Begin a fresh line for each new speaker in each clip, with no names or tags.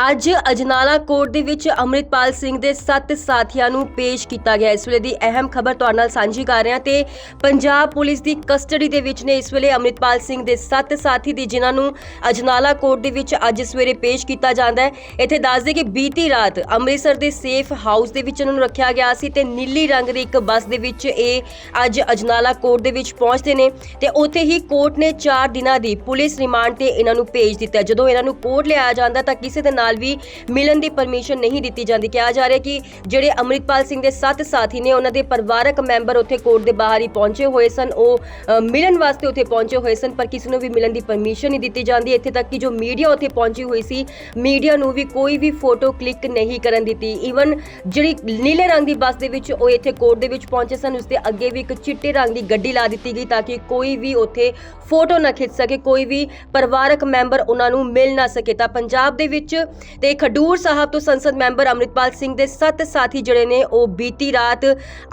ਅੱਜ ਅਜਨਾਲਾ ਕੋਰਟ ਦੇ ਵਿੱਚ ਅੰਮ੍ਰਿਤਪਾਲ ਸਿੰਘ ਦੇ ਸੱਤ ਸਾਥੀਆਂ ਨੂੰ ਪੇਸ਼ ਕੀਤਾ ਗਿਆ। ਇਸ ਵੇਲੇ ਦੀ ਅਹਿਮ ਖਬਰ ਤੁਹਾਡੇ ਨਾਲ ਸਾਂਝੀ ਕਰ ਰਹੇ ਹਾਂ ਤੇ ਪੰਜਾਬ ਪੁਲਿਸ ਦੀ ਕਸਟਡੀ ਦੇ ਵਿੱਚ ਨੇ ਇਸ ਵੇਲੇ ਅੰਮ੍ਰਿਤਪਾਲ ਸਿੰਘ ਦੇ ਸੱਤ ਸਾਥੀ ਦੀ, ਜਿਨ੍ਹਾਂ ਨੂੰ ਅਜਨਾਲਾ ਕੋਰਟ ਦੇ ਵਿੱਚ ਅੱਜ ਸਵੇਰੇ ਪੇਸ਼ ਕੀਤਾ ਜਾਂਦਾ ਹੈ। ਇੱਥੇ ਦੱਸ ਦੇ ਕਿ ਬੀਤੀ ਰਾਤ ਅੰਮ੍ਰਿਤਸਰ ਦੇ ਸੇਫ ਹਾਊਸ ਦੇ ਵਿੱਚ ਇਹਨਾਂ ਨੂੰ ਰੱਖਿਆ ਗਿਆ ਸੀ ਤੇ ਨੀਲੀ ਰੰਗ ਦੀ ਇੱਕ ਬੱਸ ਦੇ ਵਿੱਚ ਇਹ ਅੱਜ ਅਜਨਾਲਾ ਕੋਰਟ ਦੇ ਵਿੱਚ ਪਹੁੰਚਦੇ ਨੇ ਤੇ ਉੱਥੇ ਹੀ ਕੋਰਟ ਨੇ 4 ਦਿਨਾਂ ਦੀ ਪੁਲਿਸ ਰਿਮਾਂਡ ਤੇ ਇਹਨਾਂ ਨੂੰ ਭੇਜ ਦਿੱਤਾ। ਜਦੋਂ ਇਹਨਾਂ ਨੂੰ ਕੋਰਟ ਲਿਆਇਆ ਜਾਂਦਾ ਤਾਂ ਕਿਸੇ ਦੇ ਨਾਲ ਵੀ ਮਿਲਣ ਦੀ ਪਰਮਿਸ਼ਨ ਨਹੀਂ ਦਿੱਤੀ ਜਾਂਦੀ। ਕਿਹਾ ਜਾ ਰਿਹਾ ਕਿ ਜਿਹੜੇ ਅੰਮ੍ਰਿਤਪਾਲ ਸਿੰਘ ਦੇ ਸੱਤ ਸਾਥੀ ਨੇ, ਉਹਨਾਂ ਦੇ ਪਰਿਵਾਰਕ ਮੈਂਬਰ ਉੱਥੇ ਕੋਰਟ ਦੇ ਬਾਹਰ ਹੀ ਪਹੁੰਚੇ ਹੋਏ ਸਨ। ਉਹ ਮਿਲਣ ਵਾਸਤੇ ਉੱਥੇ ਪਹੁੰਚੇ ਹੋਏ ਸਨ, ਪਰ ਕਿਸੇ ਨੂੰ ਵੀ ਮਿਲਣ ਦੀ ਪਰਮਿਸ਼ਨ ਨਹੀਂ ਦਿੱਤੀ ਜਾਂਦੀ। ਇੱਥੇ ਤੱਕ ਕਿ ਜੋ ਮੀਡੀਆ ਉੱਥੇ ਪਹੁੰਚੀ ਹੋਈ ਸੀ, ਮੀਡੀਆ ਨੂੰ ਵੀ ਕੋਈ ਵੀ ਫੋਟੋ ਕਲਿੱਕ ਨਹੀਂ ਕਰਨ ਦਿੱਤੀ। ਈਵਨ ਜਿਹੜੀ ਨੀਲੇ ਰੰਗ ਦੀ ਬੱਸ ਦੇ ਵਿੱਚ ਉਹ ਇੱਥੇ ਕੋਰਟ ਦੇ ਵਿੱਚ ਪਹੁੰਚੇ ਸਨ ਉਸ ਦੇ ਅੱਗੇ ਵੀ ਇੱਕ ਚਿੱਟੇ ਰੰਗ ਦੀ ਗੱਡੀ ਲਾ ਦਿੱਤੀ ਗਈ ਤਾਂ ਕਿ ਕੋਈ ਵੀ ਉੱਥੇ ਫੋਟੋ ਨਾ ਖਿੱਚ ਸਕੇ, ਕੋਈ ਵੀ ਪਰਿਵਾਰਕ ਮੈਂਬਰ ਉਹਨਾਂ ਨੂੰ ਮਿਲ ਨਾ ਸਕੇ। ਤਾਂ ਪੰਜਾਬ ਦੇ ਵਿੱਚ ਤੇ ਖਡੂਰ ਸਾਹਿਬ ਤੋਂ ਸੰਸਦ ਮੈਂਬਰ ਅੰਮ੍ਰਿਤਪਾਲ ਸਿੰਘ ਦੇ ਸੱਤ ਸਾਥੀ ਜਿਹੜੇ ਨੇ, ਉਹ ਬੀਤੀ ਰਾਤ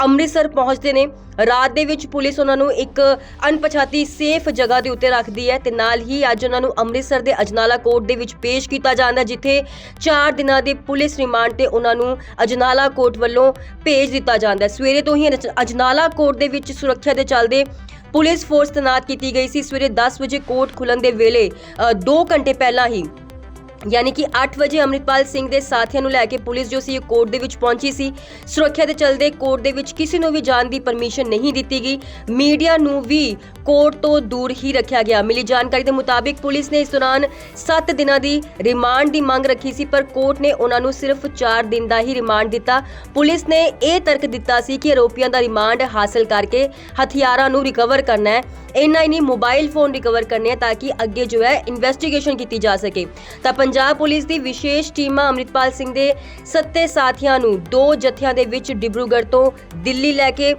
ਅੰਮ੍ਰਿਤਸਰ ਪਹੁੰਚਦੇ ਨੇ। ਰਾਤ ਦੇ ਵਿੱਚ ਪੁਲਿਸ ਉਹਨਾਂ ਨੂੰ ਇੱਕ ਅਣਪਛਾਤੀ ਸੇਫ ਜਗ੍ਹਾ ਦੇ ਉੱਤੇ ਰੱਖਦੀ ਹੈ ਤੇ ਨਾਲ ਹੀ ਅੱਜ ਉਹਨਾਂ ਨੂੰ ਅੰਮ੍ਰਿਤਸਰ ਦੇ ਅਜਨਾਲਾ ਕੋਰਟ ਦੇ ਵਿੱਚ ਪੇਸ਼ ਕੀਤਾ ਜਾਂਦਾ, ਜਿੱਥੇ 4 ਦਿਨਾਂ ਦੇ ਪੁਲਿਸ ਰਿਮਾਂਡ ਤੇ ਉਹਨਾਂ ਨੂੰ ਅਜਨਾਲਾ ਕੋਰਟ ਵੱਲੋਂ ਭੇਜ ਦਿੱਤਾ ਜਾਂਦਾ ਹੈ। ਸਵੇਰੇ ਤੋਂ ਹੀ ਅਜਨਾਲਾ ਕੋਰਟ ਦੇ ਵਿੱਚ ਸੁਰੱਖਿਆ ਦੇ ਚੱਲਦੇ ਪੁਲਿਸ ਫੋਰਸ ਤੈਨਾਤ ਕੀਤੀ ਗਈ ਸੀ। ਸਵੇਰੇ 10 ਵਜੇ ਕੋਰਟ ਖੁੱਲਣ ਦੇ ਵੇਲੇ 2 ਘੰਟੇ ਪਹਿਲਾਂ ਹੀ ਯਾਨੀ ਕਿ 8 ਵਜੇ ਅੰਮ੍ਰਿਤਪਾਲ ਸਿੰਘ ਦੇ ਸਾਥੀਆਂ ਨੂੰ ਲੈ ਕੇ ਪੁਲਿਸ ਜੋ ਸੀ ਇਹ ਕੋਰਟ ਦੇ ਵਿੱਚ ਪਹੁੰਚੀ ਸੀ। ਸੁਰੱਖਿਆ ਦੇ ਚਲਦੇ ਕੋਰਟ ਦੇ ਵਿੱਚ ਕਿਸੇ ਨੂੰ ਵੀ ਜਾਣ ਦੀ ਪਰਮਿਸ਼ਨ ਨਹੀਂ ਦਿੱਤੀ ਗਈ। ਮੀਡੀਆ ਨੂੰ ਵੀ ਕੋਰਟ ਤੋਂ ਦੂਰ ਹੀ ਰੱਖਿਆ ਗਿਆ। ਮਿਲੀ ਜਾਣਕਾਰੀ ਦੇ ਮੁਤਾਬਿਕ ਪੁਲਿਸ ਨੇ ਇਸ ਦੌਰਾਨ 7 ਦਿਨਾਂ ਦੀ ਰਿਮਾਂਡ ਦੀ ਮੰਗ ਰੱਖੀ ਸੀ, ਪਰ ਕੋਰਟ ਨੇ ਉਹਨਾਂ ਨੂੰ ਸਿਰਫ 4 ਦਿਨ ਦਾ ਹੀ ਰਿਮਾਂਡ ਦਿੱਤਾ। ਪੁਲਿਸ ਨੇ ਇਹ ਤਰਕ ਦਿੱਤਾ ਸੀ ਕਿ ਆਰੋਪੀਆਂ ਦਾ ਰਿਮਾਂਡ ਹਾਸਲ ਕਰਕੇ ਹਥਿਆਰਾਂ ਨੂੰ ਰਿਕਵਰ ਕਰਨਾ ਹੈ। ਇੰਨਾ ਹੀ ਨਹੀਂ, ਮੋਬਾਈਲ ਫੋਨ ਰਿਕਵਰ ਕਰਨੇ ਹੈ ਤਾਂ ਕਿ ਅੱਗੇ ਜੋ ਹੈ ਇਨਵੈਸਟੀਗੇਸ਼ਨ ਕੀਤੀ ਜਾ ਸਕੇ। ਤਾਂ ਪੰਜਾਬ ਪੁਲਿਸ ਦੀ ਵਿਸ਼ੇਸ਼ ਟੀਮਾਂ ਅੰਮ੍ਰਿਤਪਾਲ ਸਿੰਘ ਦੇ ਸੱਤੇ ਸਾਥੀਆਂ ਨੂੰ ਦੋ ਜਥਿਆਂ ਦੇ ਵਿੱਚ ਡਿਬਰੂਗੜ੍ਹ ਤੋਂ ਦਿੱਲੀ ਲੈ ਕੇ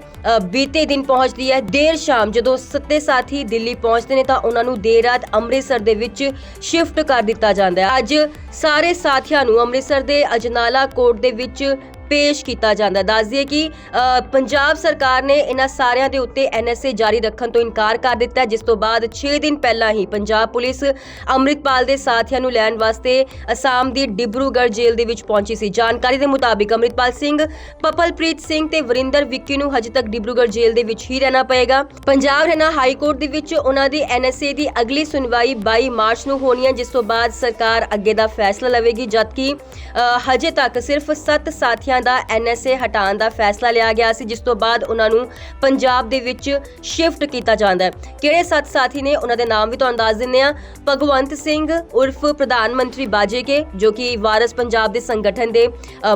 ਬੀਤੇ ਦਿਨ ਪਹੁੰਚਦੀ ਹੈ। ਦੇਰ ਸ਼ਾਮ ਜਦੋਂ ਸੱਤੇ ਸਾਥੀ ਦਿੱਲੀ ਪਹੁੰਚਦੇ ਨੇ ਤਾਂ ਉਹਨਾਂ ਨੂੰ ਦੇਰ ਰਾਤ ਅੰਮ੍ਰਿਤਸਰ ਦੇ ਵਿੱਚ ਸ਼ਿਫਟ ਕਰ ਦਿੱਤਾ ਜਾਂਦਾ ਹੈ। ਅੱਜ ਸਾਰੇ ਸਾਥੀਆਂ ਨੂੰ ਅੰਮ੍ਰਿਤਸਰ ਦੇ ਅਜਨਾਲਾ ਕੋਰਟ ਦੇ ਵਿੱਚ ਪੇਸ਼ ਕੀਤਾ ਜਾਂਦਾ ਹੈ। ਦੱਸ ਦਈਏ ਕਿ ਪੰਜਾਬ ਸਰਕਾਰ ਨੇ ਇਹਨਾਂ ਸਾਰਿਆਂ ਦੇ ਉੱਤੇ ਐਨਐਸਏ ਜਾਰੀ ਰੱਖਣ ਤੋਂ ਇਨਕਾਰ ਕਰ ਦਿੱਤਾ ਜਿਸ ਤੋਂ ਬਾਅਦ 6 ਦਿਨ ਪਹਿਲਾਂ ਹੀ ਪੰਜਾਬ ਪੁਲਿਸ ਅੰਮ੍ਰਿਤਪਾਲ ਦੇ ਸਾਥੀਆਂ ਨੂੰ ਲੈਣ ਵਾਸਤੇ ਅਸਾਮ ਦੀ ਡਿਬਰੂਗੜ੍ਹ ਜੇਲ੍ਹ ਦੇ ਵਿੱਚ ਪਹੁੰਚੀ ਸੀ ਜਾਣਕਾਰੀ ਦੇ ਮੁਤਾਬਿਕ ਅੰਮ੍ਰਿਤਪਾਲ ਸਿੰਘ, ਪਪਲਪ੍ਰੀਤ ਸਿੰਘ ਤੇ ਵਰਿੰਦਰ ਵਿੱਕੀ ਨੂੰ ਹਜੇ ਤੱਕ ਡਿਬਰੂਗੜ੍ਹ ਜੇਲ੍ਹ ਦੇ ਵਿੱਚ ਹੀ ਰਹਿਣਾ ਪਏਗਾ ਪੰਜਾਬ ਹਰਿਆਣਾ ਹਾਈ ਕੋਰਟ ਦੇ ਵਿੱਚ ਉਹਨਾਂ ਦੀ ਐਨਐਸਏ ਦੀ ਅਗਲੀ ਸੁਣਵਾਈ 22 ਮਾਰਚ ਨੂੰ ਹੋਣੀ ਹੈ, ਜਿਸ ਤੋਂ ਬਾਅਦ ਸਰਕਾਰ ਅੱਗੇ ਦਾ ਫੈਸਲਾ ਲਵੇਗੀ, ਜਦਕਿ ਹਜੇ ਤੱਕ ਸਿਰਫ 7 ਸਾਥੀਆਂ ਦਾ ਐਨਐਸਏ ਹਟਾਉਣ ਦਾ ਫੈਸਲਾ ਲਿਆ ਗਿਆ ਸੀ, ਜਿਸ ਤੋਂ ਬਾਅਦ ਉਹਨਾਂ ਨੂੰ ਪੰਜਾਬ ਦੇ ਵਿੱਚ ਸ਼ਿਫਟ ਕੀਤਾ ਜਾਂਦਾ ਹੈ। ਕਿਹੜੇ 7 ਸਾਥੀ ਨੇ ਉਹਨਾਂ ਦੇ ਨਾਮ ਵੀ ਤੁਹਾਨੂੰ ਦੱਸ ਦਿੰਦੇ ਆ ਭਗਵੰਤ ਸਿੰਘ ਉਰਫ ਪ੍ਰਧਾਨ ਮੰਤਰੀ ਬਾਜੇਕੇ ਜੋ ਕਿ ਵਾਰਸ ਪੰਜਾਬ ਦੇ ਸੰਗਠਨ ਦੇ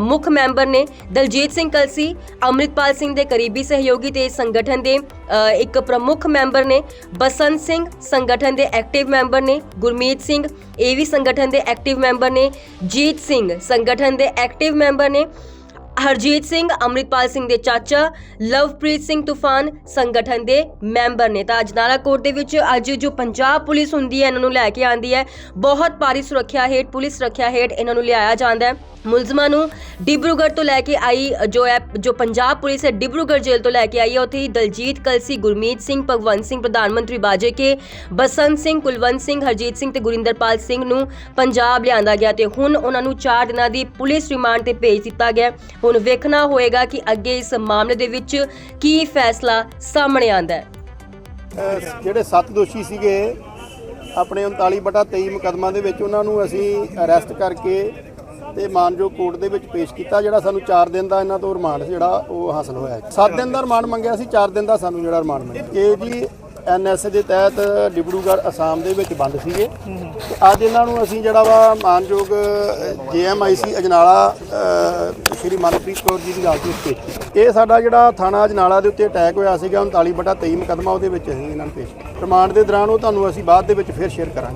ਮੁੱਖ ਮੈਂਬਰ ਨੇ। ਦਲਜੀਤ ਸਿੰਘ ਕਲਸੀ, ਅੰਮ੍ਰਿਤਪਾਲ ਸਿੰਘ ਦੇ ਕਰੀਬੀ ਸਹਿਯੋਗੀ ਤੇ ਸੰਗਠਨ ਦੇ ਇੱਕ ਪ੍ਰਮੁੱਖ ਮੈਂਬਰ ਨੇ। ਬਸੰਤ ਸਿੰਘ ਸੰਗਠਨ ਦੇ ਐਕਟਿਵ ਮੈਂਬਰ ਨੇ। ਗੁਰਮੀਤ ਸਿੰਘ, ਇਹ ਵੀ ਸੰਗਠਨ ਦੇ ਐਕਟਿਵ ਮੈਂਬਰ ਨੇ। ਜੀਤ ਸਿੰਘ ਸੰਗਠਨ ਦੇ ਐਕਟਿਵ ਮੈਂਬਰ ਨੇ। ਹਰਜੀਤ ਸਿੰਘ, ਅੰਮ੍ਰਿਤਪਾਲ ਸਿੰਘ ਦੇ ਚਾਚਾ, ਲਵਪ੍ਰੀਤ ਸਿੰਘ ਤੂਫਾਨ ਸੰਗਠਨ ਦੇ ਮੈਂਬਰ ਨੇ ਤਾਂ ਅਜਨਾਲਾ ਕੋਰਟ ਦੇ ਵਿੱਚ ਅੱਜ ਜੋ ਪੰਜਾਬ ਪੁਲਿਸ ਹੁੰਦੀ ਹੈ, ਇਹਨਾਂ ਨੂੰ ਲੈ ਕੇ ਆਂਦੀ ਹੈ। ਬਹੁਤ ਭਾਰੀ ਸੁਰੱਖਿਆ ਹੇਠ, ਪੁਲਿਸ ਸੁਰੱਖਿਆ ਹੇਠ ਇਹਨਾਂ ਨੂੰ ਲਿਆਇਆ ਜਾਂਦਾ ਹੈ। ਮੁਲਜ਼ਮਾਂ ਨੂੰ ਡਿਬਰੂਗੜ੍ਹ ਤੋਂ ਲੈ ਕੇ ਆਈ, ਜੋ ਹੈ ਜੋ ਪੰਜਾਬ ਪੁਲਿਸ ਹੈ, ਡਿਬਰੂਗੜ੍ਹ ਜੇਲ੍ਹ ਤੋਂ ਲੈ ਕੇ ਆਈ ਹੈ। ਉੱਥੇ ਹੀ ਦਲਜੀਤ ਕਲਸੀ, ਗੁਰਮੀਤ ਸਿੰਘ, ਭਗਵੰਤ ਸਿੰਘ, ਪ੍ਰਧਾਨ ਮੰਤਰੀ ਬਾਜੇ ਕੇ, ਬਸੰਤ ਸਿੰਘ, ਕੁਲਵੰਤ ਸਿੰਘ, ਹਰਜੀਤ ਸਿੰਘ ਤੇ ਗੁਰਿੰਦਰਪਾਲ ਸਿੰਘ ਨੂੰ ਪੰਜਾਬ ਲਿਆਂਦਾ ਗਿਆ ਤੇ ਹੁਣ ਉਹਨਾਂ ਨੂੰ 4 ਦਿਨਾਂ ਦੀ ਪੁਲਿਸ ਰਿਮਾਂਡ ਤੇ ਭੇਜ ਦਿੱਤਾ ਗਿਆ। ਹੁਣ ਵੇਖਣਾ ਹੋਏਗਾ ਕਿ ਅੱਗੇ ਇਸ ਮਾਮਲੇ ਦੇ ਵਿੱਚ ਕੀ ਫੈਸਲਾ ਸਾਹਮਣੇ ਆਂਦਾ ਹੈ।
ਜਿਹੜੇ ਸੱਤ ਦੋਸ਼ੀ ਸੀਗੇ, ਆਪਣੇ 39 ਬਟਾ 23 ਮੁਕਦਮਾਂ ਦੇ ਵਿੱਚ ਉਹਨਾਂ ਨੂੰ ਅਸੀਂ ਅਰੈਸਟ ਕਰਕੇ ਤੇ ਮਾਨਯੋਗ ਕੋਰਟ ਦੇ ਵਿੱਚ ਪੇਸ਼ ਕੀਤਾ, ਜਿਹੜਾ ਸਾਨੂੰ 4 ਦਿਨ ਦਾ ਇਹਨਾਂ ਤੋਂ ਰਿਮਾਂਡ ਜਿਹੜਾ ਉਹ ਹਾਸਲ ਹੋਇਆ 7 ਦਿਨ ਦਾ ਰਿਮਾਂਡ ਮੰਗਿਆ ਸੀ 4 ਦਿਨ ਦਾ ਸਾਨੂੰ ਜਿਹੜਾ ਰਿਮਾਂਡ ਮਿਲਿਆ। ਇਹ ਜੀ ਐਨਐਸਏ ਦੇ ਤਹਿਤ ਡਿਬਰੂਗੜ੍ਹ ਅਸਾਮ ਦੇ ਵਿੱਚ ਬੰਦ ਸੀਗੇ। ਤੇ ਅੱਜ ਇਹਨਾਂ ਨੂੰ ਅਸੀਂ ਜਿਹੜਾ ਵਾ ਮਾਨਯੋਗ ਜੀਐਮਆਈਸੀ ਅਜਨਾਲਾ ਸ਼੍ਰੀ ਮਨਪ੍ਰੀਤ ਕੌਰ ਜੀ ਦੀ ਅਦਾਲਤ ਵਿੱਚ ਪੇਸ਼ ਕੀਤਾ। ਇਹ ਸਾਡਾ ਜਿਹੜਾ ਥਾਣਾ ਅਜਨਾਲਾ ਦੇ ਉੱਤੇ ਅਟੈਕ ਹੋਇਆ ਸੀਗਾ 39 ਬਟਾ 23 ਮੁਕਦਮਾ ਉਹਦੇ ਵਿੱਚ ਅਸੀਂ ਇਹਨਾਂ ਨੂੰ ਪੇਸ਼ ਕੀਤਾ। ਰਿਮਾਂਡ ਦੇ ਦੌਰਾਨ ਉਹ ਤੁਹਾਨੂੰ ਅਸੀਂ ਬਾਅਦ ਦੇ ਵਿੱਚ ਫਿਰ ਸ਼ੇਅਰ ਕਰਾਂਗੇ।